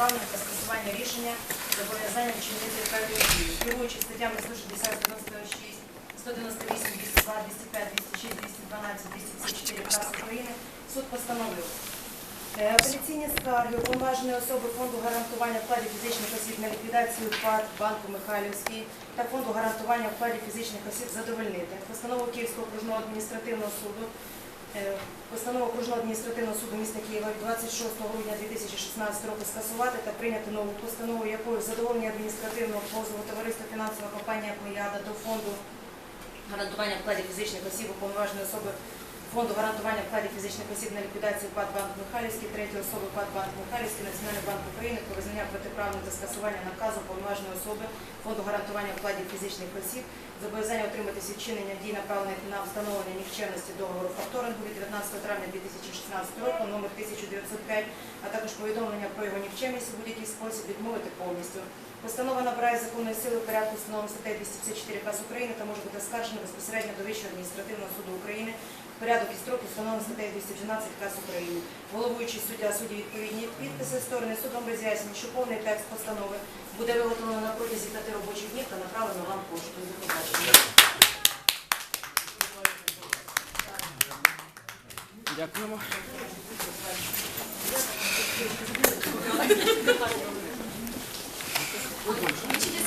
протиправне та скасування рішення зобов'язання вчинити певні дії. Керуючи статтями 160, 196, 198, 202, 205, 206, 212, 254 КАС України, суд постановив Е, Апеляційні скарги уповноваженої особи фонду гарантування вкладів фізичних осіб на ліквідацію ПАД Банку Михайлівський та фонду гарантування вкладів фізичних осіб задовольнити. Постанову Київського окружного адміністративного суду Постанову окружного адміністративного суду міста Києва від 26 грудня 2016 року скасувати та прийняти нову постанову, якою задоволення адміністративного позову товариства фінансова компанія Плеяда до фонду гарантування вкладів фізичних осіб уповноваженої особи Фонду гарантування вкладів фізичних осіб на ліквідацію ПАД Банк Михайлівський, третьої особи ПАД Банк Михайлівський, Національний банк України про визнання протиправних та скасування наказу уповноваженої особи Фонду гарантування вкладів фізичних осіб, зобов'язання отримати відчинення дій направлених на встановлення нікчемності договору факторингу від 19 травня 2016 року, номер 1905, а також повідомлення про його нікчемність у будь-який спосіб відмовити повністю. Постанова набирає законної сили в порядку встановленого статтею 254 КАС України та може бути оскаржена безпосередньо до Вищого адміністративного суду України порядок і строки встановлено статтею 212 КАС України. Головуючий суддя судді відповідні підписи сторони судом роз'яснює, що повний текст постанови буде виготовлено на протязі п'яти робочих днів та направлено вам поштою. Дякуємо.